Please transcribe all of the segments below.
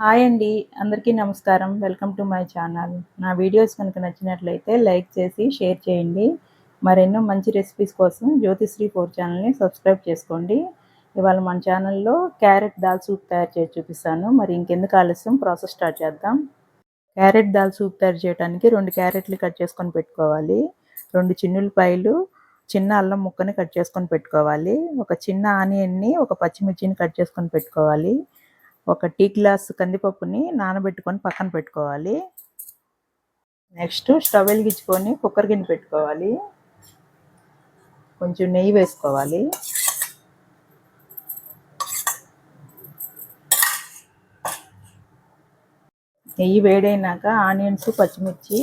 Hi అండి అందరికీ నమస్కారం. Welcome to my channel. నా వీడియోస్ కనుక నచ్చినట్లయితే లైక్ చేసి షేర్ చేయండి. మరెన్నో మంచి రెసిపీస్ కోసం జ్యోతిశ్రీ ఫోర్ ఛానల్ని సబ్స్క్రైబ్ చేసుకోండి. ఇవాళ మన ఛానల్లో క్యారెట్ దాల్ సూప్ తయారు చేసి చూపిస్తాను. మరి ఇంకెందుకు ఆలస్యం? ప్రాసెస్ స్టార్ట్ చేద్దాం. క్యారెట్ దాల్ సూప్ తయారు చేయడానికి రెండు క్యారెట్లు కట్ చేసుకొని పెట్టుకోవాలి. రెండు చిన్నులపాయలు చిన్న అల్లం ముక్కని కట్ చేసుకొని పెట్టుకోవాలి. ఒక చిన్న ఆనియన్ని ఒక పచ్చిమిర్చిని కట్ చేసుకొని పెట్టుకోవాలి. ఒక టీ గ్లాస్ కందిపప్పుని నానబెట్టుకొని పక్కన పెట్టుకోవాలి. నెక్స్ట్ స్టవ్ వెలిగించుకొని కుక్కర్ గిన్నె పెట్టుకోవాలి. కొంచెం నెయ్యి వేసుకోవాలి. నెయ్యి వేడైనాక ఆనియన్స్ పచ్చిమిర్చి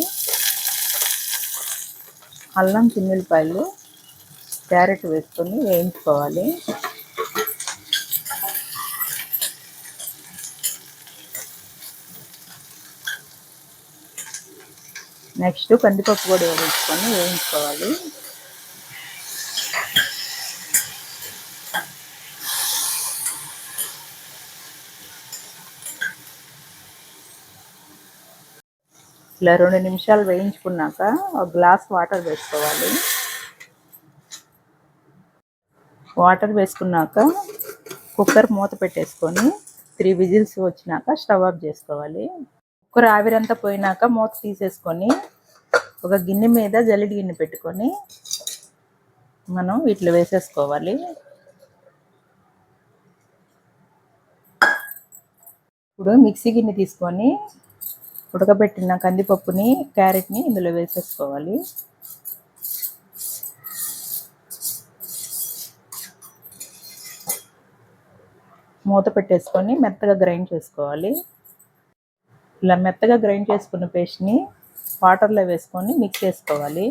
అల్లం చిన్నులపాయలు క్యారెట్ వేసుకొని వేయించుకోవాలి. నెక్స్ట్ కందిపప్పు కూడా వేయించుకొని వేయించుకోవాలి. ఇలా రెండు నిమిషాలు వేయించుకున్నాక ఒక గ్లాస్ వాటర్ వేసుకోవాలి. వాటర్ వేసుకున్నాక కుక్కర్ మూత పెట్టేసుకొని త్రీ విజిల్స్ వచ్చినాక స్టవ్ ఆఫ్ చేసుకోవాలి. కుక్కర్ ఆవిరంతా పోయినాక మూత తీసేసుకొని ఒక గిన్నె మీద జల్లిడి గిన్నె పెట్టుకొని మనం వీటిలో వేసేసుకోవాలి. ఇప్పుడు మిక్సీ గిన్నె తీసుకొని ఉడకబెట్టిన కందిపప్పుని క్యారెట్ని ఇందులో వేసేసుకోవాలి. మూత పెట్టేసుకొని మెత్తగా గ్రైండ్ చేసుకోవాలి. ఇలా మెత్తగా గ్రైండ్ చేసుకున్న పేస్ట్ని వాటర్లో వేసుకొని మిక్స్ చేసుకోవాలి.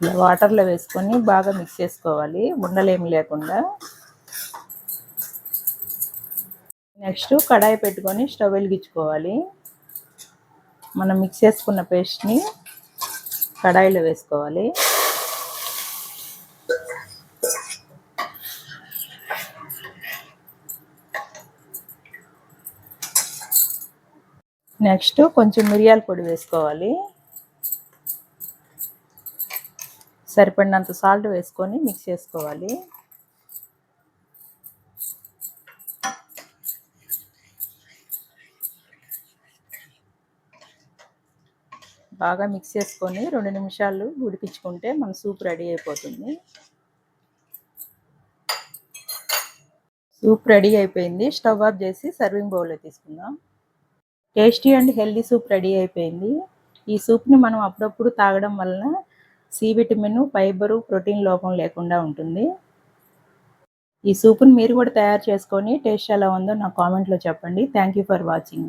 ఇలా వాటర్లో వేసుకొని బాగా మిక్స్ చేసుకోవాలి. ఉండలేమి లేకుండా. నెక్స్ట్ కడాయి పెట్టుకొని స్టవ్ వెలిగించుకోవాలి. మనం మిక్స్ చేసుకున్న పేస్ట్ని కడాయిలో వేసుకోవాలి. నెక్స్ట్ కొంచెం మిరియాల పొడి వేసుకోవాలి. సరిపడినంత సాల్ట్ వేసుకొని మిక్స్ చేసుకోవాలి. బాగా మిక్స్ చేసుకొని రెండు నిమిషాలు ఉడికించుకుంటే మన సూప్ రెడీ అయిపోతుంది. సూప్ రెడీ అయిపోయింది. స్టవ్ ఆఫ్ చేసి సర్వింగ్ బౌల్లో తీసుకుందాం. Tasty and healthy soup ready అయిపోయింది. ఈ సూప్ని మనం అప్పుడప్పుడు తాగడం వలన సి విటమిన్ ఫైబరు ప్రోటీన్ లోపం లేకుండా ఉంటుంది. ఈ సూప్ని మీరు కూడా తయారు చేసుకొని టేస్ట్ ఎలా ఉందో నా కామెంట్లో చెప్పండి. Thank you for watching.